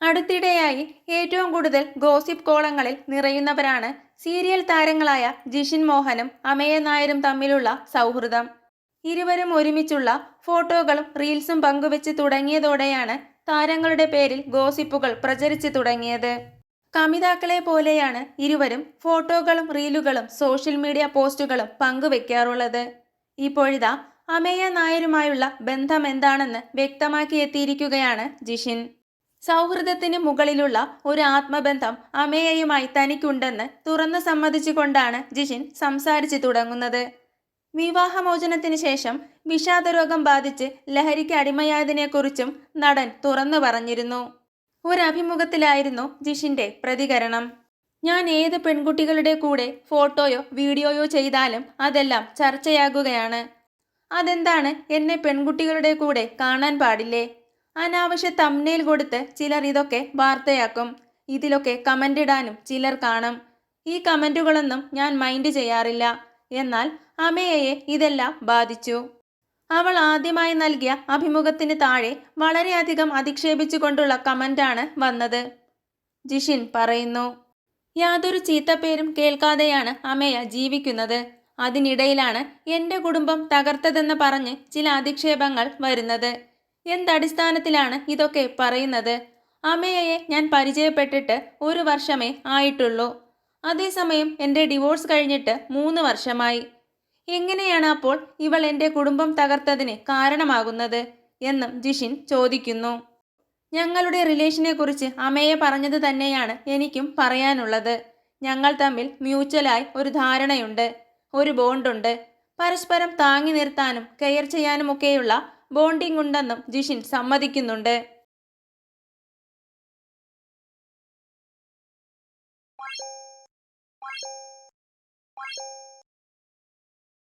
അടുത്തിടെയായി ഏറ്റവും കൂടുതൽ gossip കോളങ്ങളിൽ നിറയുന്നവരാണ് serial താരങ്ങളായ ജിഷിൻ മോഹനും അമയ നായരും തമ്മിലുള്ള സൗഹൃദം. ഇരുവരും ഒരുമിച്ചുള്ള ഫോട്ടോകളും റീൽസും പങ്കുവെച്ച് തുടങ്ങിയതോടെയാണ് താരങ്ങളുടെ പേരിൽ ഗോസിപ്പുകൾ പ്രചരിച്ചു തുടങ്ങിയത്. കമിതാക്കളെ പോലെയാണ് ഇരുവരും ഫോട്ടോകളും റീലുകളും സോഷ്യൽ മീഡിയ പോസ്റ്റുകളും പങ്കുവെക്കാറുള്ളത്. ഇപ്പോഴിതാ അമേയ നായരുമായുള്ള ബന്ധം എന്താണെന്ന് വ്യക്തമാക്കിയെത്തിയിരിക്കുകയാണ് ജിഷിൻ. സൗഹൃദത്തിന് മുകളിലുള്ള ഒരു ആത്മബന്ധം അമേയയുമായി തനിക്കുണ്ടെന്ന് തുറന്നു സമ്മതിച്ചുകൊണ്ടാണ് ജിഷിൻ സംസാരിച്ചു തുടങ്ങുന്നത്. വിവാഹമോചനത്തിന് ശേഷം വിഷാദരോഗം ബാധിച്ച് ലഹരിക്ക് അടിമയായതിനെക്കുറിച്ചും നടൻ തുറന്നു പറഞ്ഞിരുന്നു. ഒരഭിമുഖത്തിലായിരുന്നു ജിഷിന്റെ പ്രതികരണം. ഞാൻ ഏത് പെൺകുട്ടികളുടെ കൂടെ ഫോട്ടോയോ വീഡിയോയോ ചെയ്താലും അതെല്ലാം ചർച്ചയാകുകയാണ്. അതെന്താണ് എന്നെ പെൺകുട്ടികളുടെ കൂടെ കാണാൻ പാടില്ലേ? അനാവശ്യ തമ്നയിൽ കൊടുത്ത് ചിലർ ഇതൊക്കെ വാർത്തയാക്കും. ഇതിലൊക്കെ കമന്റ് ഇടാനും ചിലർ കാണും. ഈ കമന്റുകളൊന്നും ഞാൻ മൈൻഡ് ചെയ്യാറില്ല. എന്നാൽ അമേയയെ ഇതെല്ലാം ബാധിച്ചു. അവൾ ആദ്യമായി നൽകിയ അഭിമുഖത്തിന് താഴെ വളരെയധികം അധിക്ഷേപിച്ചുകൊണ്ടുള്ള കമന്റാണ് വന്നത്. ജിഷിൻ പറയുന്നു യാതൊരു ചീത്തപ്പേരും കേൾക്കാതെയാണ് അമേയ ജീവിക്കുന്നത്. അതിനിടയിലാണ് എന്റെ കുടുംബം തകർത്തതെന്ന് പറഞ്ഞ് ചില അധിക്ഷേപങ്ങൾ വരുന്നത്. എന്തടിസ്ഥാനത്തിലാണ് ഇതൊക്കെ പറയുന്നത്? അമയയെ ഞാൻ പരിചയപ്പെട്ടിട്ട് ഒരു വർഷമേ ആയിട്ടുള്ളൂ. അതേസമയം എന്റെ ഡിവോഴ്സ് കഴിഞ്ഞിട്ട് മൂന്ന് വർഷമായി. എങ്ങനെയാണ് അപ്പോൾ ഇവൾ എന്റെ കുടുംബം തകർത്തതിന് കാരണമാകുന്നത് എന്നും ജിഷിൻ ചോദിക്കുന്നു. ഞങ്ങളുടെ റിലേഷനെ കുറിച്ച് അമ്മയെ പറഞ്ഞത് തന്നെയാണ് എനിക്കും പറയാനുള്ളത്. ഞങ്ങൾ തമ്മിൽ മ്യൂച്വലായി ഒരു ധാരണയുണ്ട് ഒരു ബോണ്ടുണ്ട്. പരസ്പരം താങ്ങി നിർത്താനും കെയർ ചെയ്യാനുമൊക്കെയുള്ള ബോണ്ടിംഗ് ഉണ്ടെന്നും ജിഷിൻ സമ്മതിക്കുന്നുണ്ട്.